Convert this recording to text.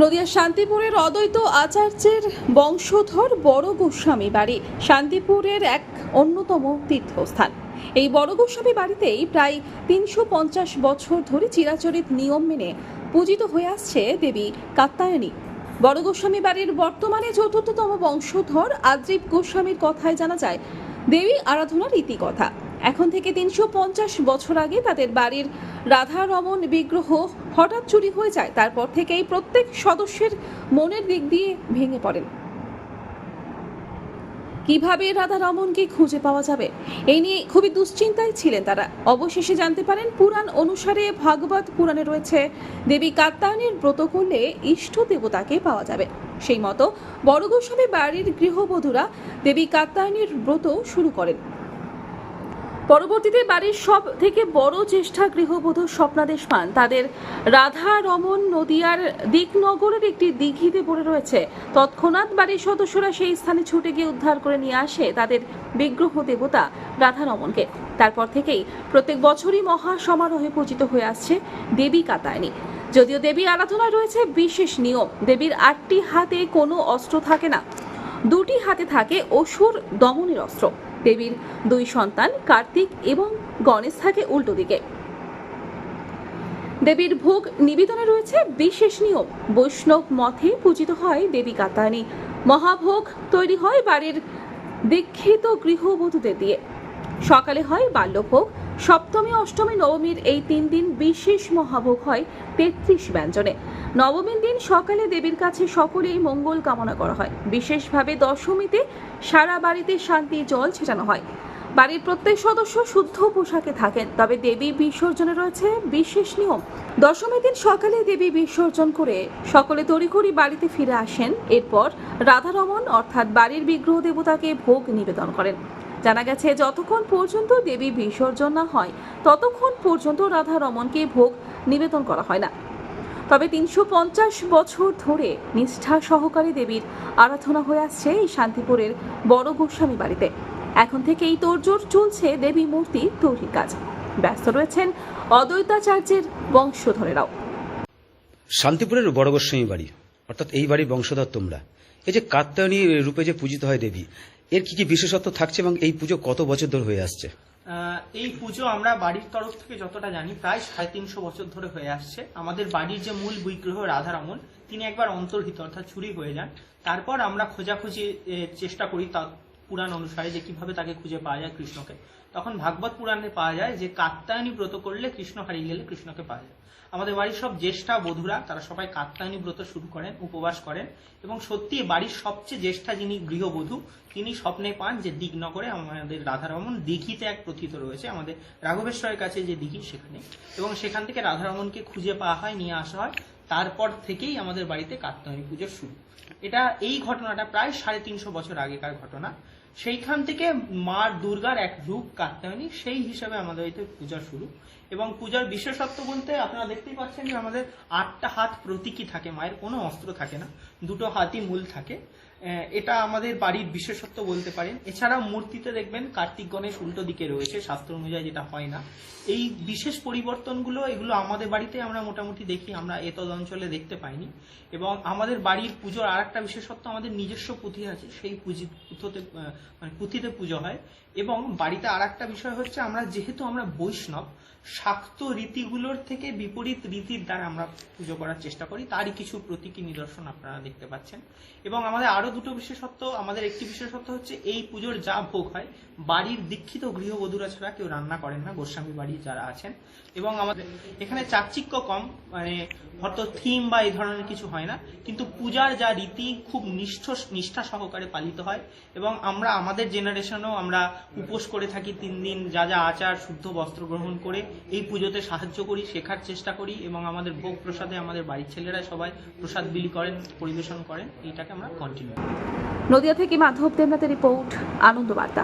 নদিয়ার শান্তিপুরের অদ্বৈত আচার্যের বংশধর বড় গোস্বামী বাড়ি শান্তিপুরের এক অন্যতম তীর্থস্থান। এই বড় গোস্বামী বাড়িতেই প্রায় তিনশো পঞ্চাশ বছর ধরে চিরাচরিত নিয়ম মেনে পূজিত হয়ে আসছে দেবী কাত্তায়নী বড় গোস্বামী বাড়ির বর্তমানে চতুর্থতম বংশধর আদ্রিপ গোস্বামীর কথায় জানা যায়, দেবী আরাধনার ইতিকথা। এখন থেকে তিনশো পঞ্চাশ বছর আগে তাদের বাড়ির রাধা রমন বিগ্রহ হঠাৎ চুরি হয়ে যায়, তারপর থেকেই প্রত্যেক সদস্যের মনের দিক দিয়ে ভেঙে পড়েন। কীভাবে রাধা রমনকে খুঁজে পাওয়া যাবে? এই নিয়ে খুবই দুশ্চিন্তায় ছিলেন তারা। অবশেষে জানতে পারেন, পুরাণ অনুসারে ভাগবত পুরাণে রয়েছে, দেবী কাত্তায়নের ব্রত করলে ইষ্ট দেবতাকে পাওয়া যাবে। সেই মতো বড় গোস্বামী বাড়ির গৃহবধূরা দেবী কাত্তায়নের ব্রত শুরু করেন। পরবর্তীতে বাড়ির সব থেকে বড় চেষ্টা গৃহবধূ স্বপ্নাদেশ পান তাদের রাধা রমন নদিয়ার দিকনগরের একটি দিঘিতে পড়ে রয়েছে। তৎক্ষণাৎ বাড়ির সদস্যরা সেই স্থানে ছুটে গিয়ে উদ্ধার করে নিয়ে আসে তাদের বিগ্রহ দেবতা রাধা রমনকে তারপর থেকেই প্রত্যেক বছরই মহা সমারোহে পূজিত হয়ে আসছে দেবী কাতায়নী। যদিও দেবী আরাধনায় রয়েছে বিশেষ নিয়ম, দেবীর আটটি হাতে কোনো অস্ত্র থাকে না। দুটি হাতে থাকে অসুর দমনের অস্ত্র। দেবীর দুই সন্তান, কার্তিক এবং গণেশ থাকে উল্টো দিকে। দেবীর ভোগ নিবেদনে রয়েছে বিশেষ নিয়ম। বৈষ্ণব মথে পূজিত হয় দেবী কাতানি মহাভোগ তৈরি হয় বাড়ির দীক্ষিত গৃহবধূদের দিয়ে। সকালে হয় বাল্যভোগ সপ্তমী, অষ্টমী, নবমীর এই তিন দিন বিশেষ মহাভোগ হয় তেত্রিশ ব্যঞ্জনে। নবমীর দিন সকালে দেবীর কাছে সকলেই মঙ্গল কামনা করা হয়। বিশেষভাবে দশমীতে সারা বাড়িতে শান্তি, জল ছেটানো হয়। বাড়ির প্রত্যেক সদস্য শুদ্ধ পোশাকে থাকেন, তবে দেবী বিসর্জনে রয়েছে বিশেষ নিয়ম। দশমীর দিন সকালে দেবী বিসর্জন করে সকলে তড়িঘড়ি বাড়িতে ফিরে আসেন। এরপর রাধারমন অর্থাৎ বাড়ির বিগ্রহ দেবতাকে ভোগ নিবেদন করেন। জানা গেছে, যতক্ষণ পর্যন্ত দেবী বিসর্জন না হয়, ততক্ষণ পর্যন্ত রাধা ভোগ নিবেদন করা হয় না। তবে তিনশো পঞ্চাশ বছর ধরে নিষ্ঠা সহকারে দেবীর আরাধনা হয়ে আসছে এই শান্তিপুরের বড় গোস্বামী বাড়িতে। এখন থেকে এই তোড়জোড় চলছে দেবী মূর্তি তৈরির কাজ। ব্যস্ত রয়েছেন অদ্বৈতাচার্যের বংশধরেরাও। শান্তিপুরের বড় গোস্বামী বাড়ি, অর্থাৎ এই বাড়ির বংশধর তোমরা। এই যে কাত্যায়নী রূপে যে পূজিত হয় দেবী এর কি কি বিশেষত্ব থাকছে এবং এই পুজো কত বছর ধরে হয়ে আসছে? এই পুজো আমরা বাড়ির তরফ থেকে যতটা জানি প্রায় সাড়ে তিনশো বছর ধরে হয়ে আসছে। আমাদের বাড়ির যে মূল বিগ্রহ রাধারমন, তিনি একবার অন্তর্হিত, অর্থাৎ চুরি হয়ে যান। তারপর আমরা খোঁজাখুঁজি চেষ্টা করি পুরাণ অনুসারে যে কীভাবে তাকে খুঁজে পাওয়া যায় কৃষ্ণকে। তখন ভাগবত পুরাণে পাওয়া যায় যে কাত্তায়নী ব্রত করলে কৃষ্ণ হারিয়ে গেলে কৃষ্ণকে পাওয়া যায়। আমাদের বাড়ির সব জ্যেষ্ঠা বধুরা, তারা সবাই কাত্তায়নী ব্রত শুরু করেন, উপবাস করেন এবং সত্যি বাড়ির সবচেয়ে জ্যেষ্ঠা যিনি গৃহবধূ, তিনি স্বপ্নে পান যে দিগনগরে আমাদের রাধারমন দিঘিতে এক প্রথিত রয়েছে, আমাদের রাঘবেশ্বরের কাছে যে দিঘি সেখানে। এবং সেখান থেকে রাধারমনকে খুঁজে পাওয়া হয়, নিয়ে আসা হয়, তারপর থেকেই আমাদের বাড়িতে কাত্তায়নী পুজো শুরু। এটা এই ঘটনাটা প্রায় সাড়ে তিনশো বছর আগেকার ঘটনা। সেইখান থেকে মা দুর্গার এক রূপ কাটতে হয়নি, সেই হিসাবে আমাদের হয়তো পূজা শুরু। এবং পূজার বিশেষত্ব বলতে আপনারা দেখতেই পাচ্ছেন যে আমাদের আটটা হাত প্রতীকী থাকে, মায়ের কোনো অস্ত্র থাকে না, দুটো হাতই মূল থাকে। এটা আমাদের বাড়ির বিশেষত্ব বলতে পারেন। এছাড়া মূর্তিতে দেখবেন কার্তিক গণেশ উল্টো দিকে রয়েছে, শাস্ত্র অনুযায়ী যেটা হয় না। এই বিশেষ পরিবর্তনগুলো, এগুলো আমাদের বাড়িতে আমরা মোটামুটি দেখি, আমরা এতদ অঞ্চলে দেখতে পাইনি। এবং আমাদের বাড়ির পুজোর আর একটা বিশেষত্ব আমাদের নিজস্ব পুঁথি আছে, সেই পুঁজি, পুঁথোতে মানে পুঁথিতে পুজো হয়। এবং বাড়িতে আর একটা বিষয় হচ্ছে আমরা যেহেতু আমরা বৈষ্ণব শাক্ত রীতিগুলোর থেকে বিপরীত রীতির দ্বারা আমরা পুজো করার চেষ্টা করি। তারই কিছু প্রতীকী নিদর্শন আপনারা দেখতে পাচ্ছেন। এবং আমাদের আরও দুটো বিশেষত্ব, আমাদের একটি বিশেষত্ব হচ্ছে এই পুজোর যা ভোগ হয়, বাড়ির দীক্ষিত গৃহবধূরা ছাড়া কেউ রান্না করেন না, গোস্বামী বাড়ি যারা আছেন। এবং আমাদের এখানে চাকচিক্য কম মানে হয়তো থিম বা এই ধরনের কিছু হয় না, কিন্তু পূজার যা রীতি খুব নিষ্ঠ, নিষ্ঠা সহকারে পালিত হয়। এবং আমরা, আমাদের জেনারেশনেও আমরা উপোস করে থাকি তিন দিন, যা যা আচার, শুদ্ধ বস্ত্র গ্রহণ করে এই পুজোতে সাহায্য করি, শেখার চেষ্টা করি এবং আমাদের ভোগ প্রসাদে আমাদের বাড়ির ছেলেরা সবাই প্রসাদ বিলি করেন, পরিবেশন করেন। এইটাকে আমরা কন্টিনিউ নদিয়া থেকে মাধব দেবনাথের রিপোর্ট আনন্দ বার্তা